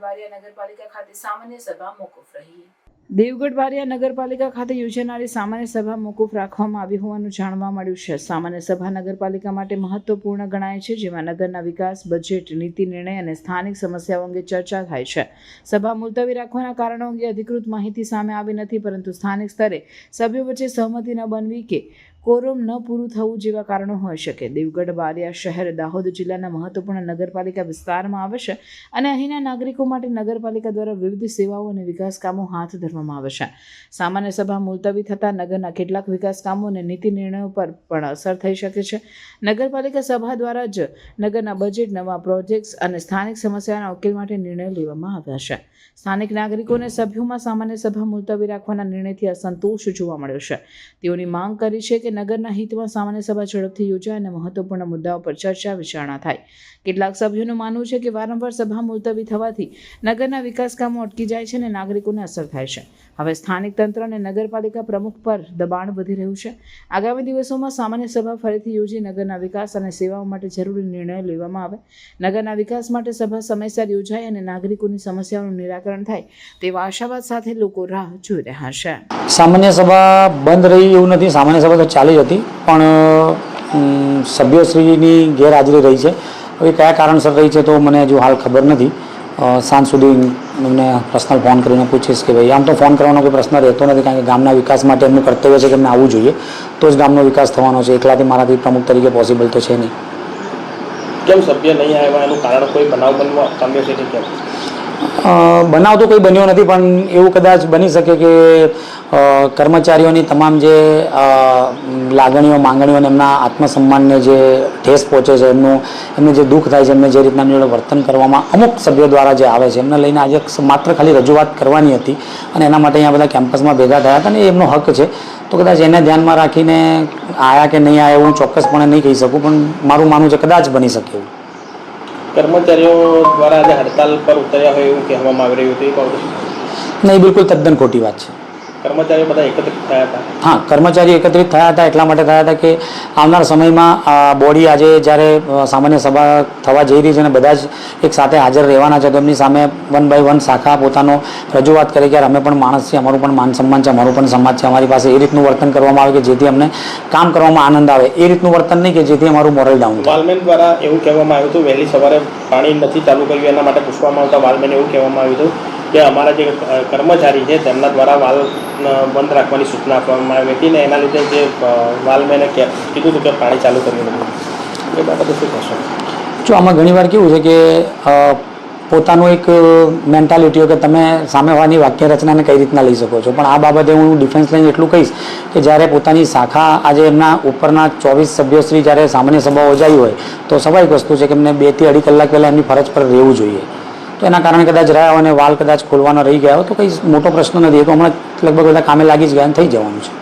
બારિયા નગરપાલિકા ખાતે સામાન્ય સભા મોકૂફ રહી. દેવગઢ બારિયા નગરપાલિકા ખાતે યોજાનારી સામાન્ય સભા મોકૂફ રાખવામાં આવી હોવાનું જાણવા મળ્યું છે. સામાન્ય સભા નગરપાલિકા માટે મહત્વપૂર્ણ ગણાય છે, જેમાં નગરના વિકાસ, બજેટ, નીતિ, નિર્ણય અને સ્થાનિક સમસ્યાઓ અંગે ચર્ચા થાય છે. સભા મુલતવી રાખવાના કારણો અંગે અધિકૃત માહિતી સામે આવી નથી, પરંતુ સ્થાનિક સ્તરે સભ્યો વચ્ચે સહમતિ ન બનવી કે કોરમ ન પૂરું થવું જેવા કારણો હોઈ શકે. દેવગઢ બારિયા શહેર, દાહોદ જિલ્લાના મહત્વપૂર્ણ નગરપાલિકા વિસ્તારમાં આવે છે અને અહીંના નાગરિકો માટે નગરપાલિકા દ્વારા વિવિધ સેવાઓ અને વિકાસ કામો હાથ ધરવામાં આવે છે. સામાન્ય સભા મુલતવી થતાં નગરના કેટલાક વિકાસ કામો અને નીતિ નિર્ણયો પર પણ અસર થઈ શકે છે. નગરપાલિકા સભા દ્વારા જ નગરના બજેટ, નવા પ્રોજેક્ટ્સ અને સ્થાનિક સમસ્યાના ઉકેલ માટે નિર્ણય લેવામાં આવ્યા છે. સ્થાનિક નાગરિકોને સભ્યોમાં સામાન્ય સભા મુલતવી રાખવાના નિર્ણયથી અસંતોષ જોવા મળ્યો છે. તેઓની માંગ કરી છે કે નગરના હિતમાં સામાન્ય સભા ઝડપથી યોજાય અને મહત્વપૂર્ણ મુદ્દાઓ પર ચર્ચા વિચારણા થાય. કેટલાક સભ્યોનું માનવું છે કે વારંવાર સભા મુલતવી થવાથી નગરના વિકાસ કામો અટકી જાય છે અને નાગરિકોને અસર થાય છે. હવે સ્થાનિક તંત્ર અને નગરપાલિકા પ્રમુખ પર દબાણ વધી રહ્યું છે. આગામી દિવસોમાં સામાન્ય સભા ફરીથી યોજી નગરના વિકાસ અને સેવાઓ માટે જરૂરી નિર્ણયો લેવામાં આવે. નગરના વિકાસ માટે સભા સમયસર યોજાય અને નાગરિકોની સમસ્યાઓનું નિરાકરણ થાય તેવા આશાવાદ સાથે લોકો રાહ જોઈ રહ્યા છે. સામાન્ય સભા બંધ રહી એવું નથી. સામાન્ય સભા તો ચાલી જ હતી. પણ સભ્યશ્રીની ગેરહાજરી રહી છે. હવે કયા કારણસર રહી છે તો મને હજુ હાલ ખબર નથી. સાંજ સુધી એમને પર્સનલ ફોન કરીને પૂછીશ કે ભાઈ, આમ તો ફોન કરવાનો કોઈ પ્રશ્ન રહેતો નથી, કારણ કે ગામના વિકાસ માટે એમનું કર્તવ્ય છે કે એમને આવવું જોઈએ. તો જ ગામનો વિકાસ થવાનો છે. એકલાથી મારાથી પ્રમુખ તરીકે પોસિબલ તો છે નહીં. કેમ સભ્ય નહીં આવ્યા? એનું કારણ કોઈ બનાવ બનવા પામ્યો છે કે કેમ? બનાવ તો કોઈ બન્યો નથી, પણ એવું કદાચ બની શકે કે કર્મચારીઓની તમામ જે લાગણીઓ, માંગણીઓ અને એમના આત્મસન્માનને જે ઠેસ પહોંચે છે, એમનું, એમને જે દુઃખ થાય છે, એમને જે રીતના એમની વર્તન કરવામાં અમુક સભ્યો દ્વારા જે આવે છે, એમને લઈને આજે માત્ર ખાલી રજૂઆત કરવાની હતી અને એના માટે અહીંયા બધા કેમ્પસમાં ભેગા થયા હતા ને એમનો હક છે. તો કદાચ એને ધ્યાનમાં રાખીને આયા કે નહીં આવ્યા હું ચોક્કસપણે નહીં કહી શકું, પણ મારું માનવું છે, કદાચ બની શકે એવું. કર્મચારીઓ દ્વારા આજે હડતાલ પર ઉતર્યા હોય એવું કહેવામાં આવી રહ્યું હતું એ બાબતે? નહીં, બિલકુલ તદ્દન ખોટી વાત છે. કર્મચારીઓ બધા એકત્રિત થયા હતા? હા કર્મચારી એકત્રિત થયા હતા એટલા માટે થયા હતા કે આવનાર સમયમાં આ બોડી આજે જ્યારે સામાન્ય સભા થવા જઈ રહી છે અને બધા જ એક સાથે હાજર રહેવાના છે તો એમની સામે વન બાય વન શાખા પોતાનો રજૂઆત કરે કે અમે પણ માણસ છીએ અમારું પણ માન સન્માન છે અમારું પણ સમાજ છે અમારી પાસે એ રીતનું વર્તન કરવામાં આવે કે જેથી અમને કામ કરવામાં આનંદ આવે. એ રીતનું વર્તન નહીં કે જેથી અમારું મોરલ ડાઉન વાલમેન દ્વારા એવું કહેવામાં આવ્યું હતું વહેલી સવારે પાણી નથી ચાલુ કર્યું એના માટે પૂછવામાં આવતા વાલમેન એવું કહેવામાં આવ્યું હતું કે અમારા જે કર્મચારી છે, તેમના દ્વારા વાલ બંધ રાખવાની સૂચના આપવામાં આવી હતી ને એના લીધે જે વાલ વાલમેને કે, કીધું હતું કે પાણી ચાલુ કર્યું નથી એ બાબતે શું કહેશો? જો આમાં ઘણીવાર કેવું છે કે પોતાનું એક મેન્ટાલિટી હોય કે તમે સામેવાળાની વાક્ય રચનાને કઈ રીતના લઈ શકો છો. પણ આ બાબતે હું ડિફેન્સ લઈને એટલું કહીશ કે જ્યારે પોતાની શાખા આજે એમના ઉપરના ચોવીસ સભ્યશ્રી જ્યારે સામાન્ય સભા યોજાઈ હોય, તો સ્વાભાવિક વસ્તુ છે કે એમને બેથી અઢી કલાક પહેલાં એમની ફરજ પર રહેવું જોઈએ. તો એના કારણે કદાચ રહ્યા અને વાલ કદાચ ખોલવાનો રહી ગયા તો કંઈ મોટો પ્રશ્ન નથી. એ તો હમણાં લગભગ બધા કામે લાગી જ ગયા થઈ જવાનું છે.